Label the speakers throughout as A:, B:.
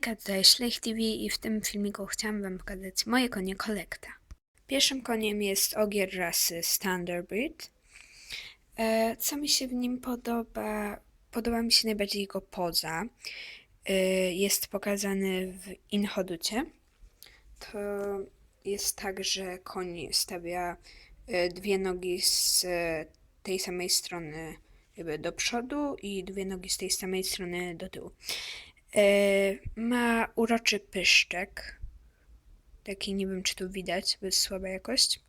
A: Tutaj Szlech TV i w tym filmiku chciałam Wam pokazać moje konie kolekta. Pierwszym koniem jest ogier rasy Standardbreed. E, co mi się w nim podoba? Podoba mi się najbardziej jego poza. E, jest pokazany w Inhoducie. To jest tak, że koń stawia e, dwie nogi z tej samej strony jakby do przodu i dwie nogi z tej samej strony do tyłu. E, ma uroczy pyszczek. Taki nie wiem, czy tu widać, bo jest słaba jakość.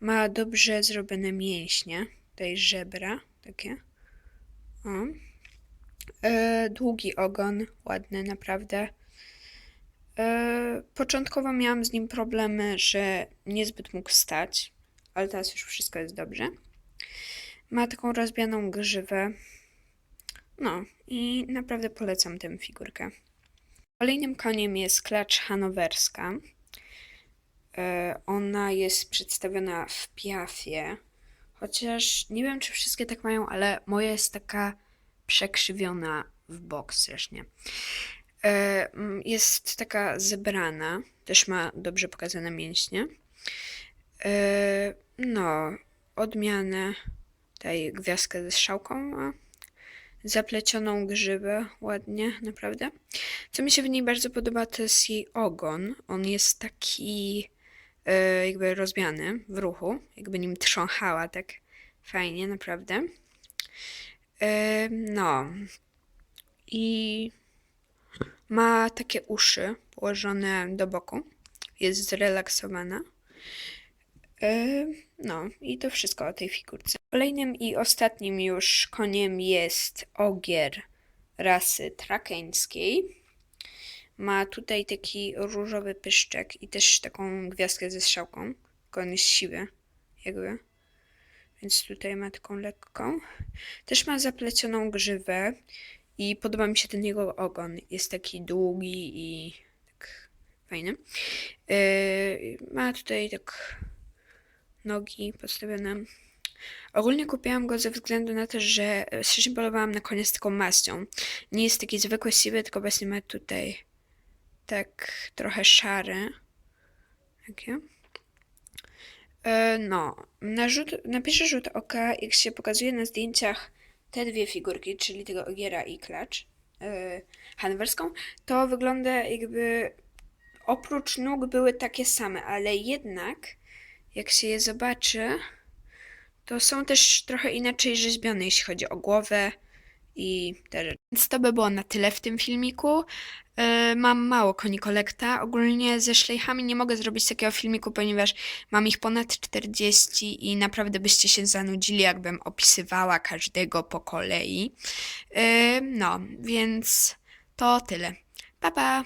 A: Ma dobrze zrobione mięśnie, tutaj żebra, takie. O. E, długi ogon, ładny naprawdę. E, początkowo miałam z nim problemy, że niezbyt mógł stać, ale teraz już wszystko jest dobrze. Ma taką rozbianą grzywę. No i naprawdę polecam tę figurkę. Kolejnym koniem jest klacz hanowerska. E, Ona jest przedstawiona w piafie, chociaż nie wiem, czy wszystkie tak mają, ale moja jest taka przekrzywiona w bok strasznie. E, Jest taka zebrana, też ma dobrze pokazane mięśnie. E, No, odmianę tej gwiazdkę ze strzałką ma zaplecioną grzywę, ładnie, naprawdę. Co mi się w niej bardzo podoba, to jest jej ogon. On jest taki e, jakby rozbiany w ruchu, jakby nim trząchała tak fajnie, naprawdę. E, no. I ma takie uszy położone do boku. Jest zrelaksowana. E, No, i to wszystko o tej figurce. Kolejnym i ostatnim już koniem jest ogier rasy trakeńskiej. Ma tutaj taki różowy pyszczek i też taką gwiazdkę ze strzałką. Tylko on jest siwy, jakby. Więc tutaj ma taką lekką. Też ma zaplecioną grzywę i podoba mi się ten jego ogon. Jest taki długi i tak fajny. Yy, ma tutaj tak nogi postawione. Ogólnie kupiłam go ze względu na to, że strasznie polowałam na koniec taką maścią. Nie jest taki zwykły siwy, tylko właśnie ma tutaj tak trochę szary. Takie. E, no, na, rzut, na pierwszy rzut oka, jak się pokazuje na zdjęciach te dwie figurki, czyli tego ogiera i klacz e, hanwerską, to wygląda jakby oprócz nóg były takie same, ale jednak jak się je zobaczy, to są też trochę inaczej rzeźbione, jeśli chodzi o głowę i te rzeczy. Więc to by było na tyle w tym filmiku. Yy, mam mało koni kolekta. Ogólnie ze szlejchami nie mogę zrobić takiego filmiku, ponieważ mam ich ponad 40 i naprawdę byście się zanudzili, jakbym opisywała każdego po kolei. Yy, no, więc to tyle. Pa, pa!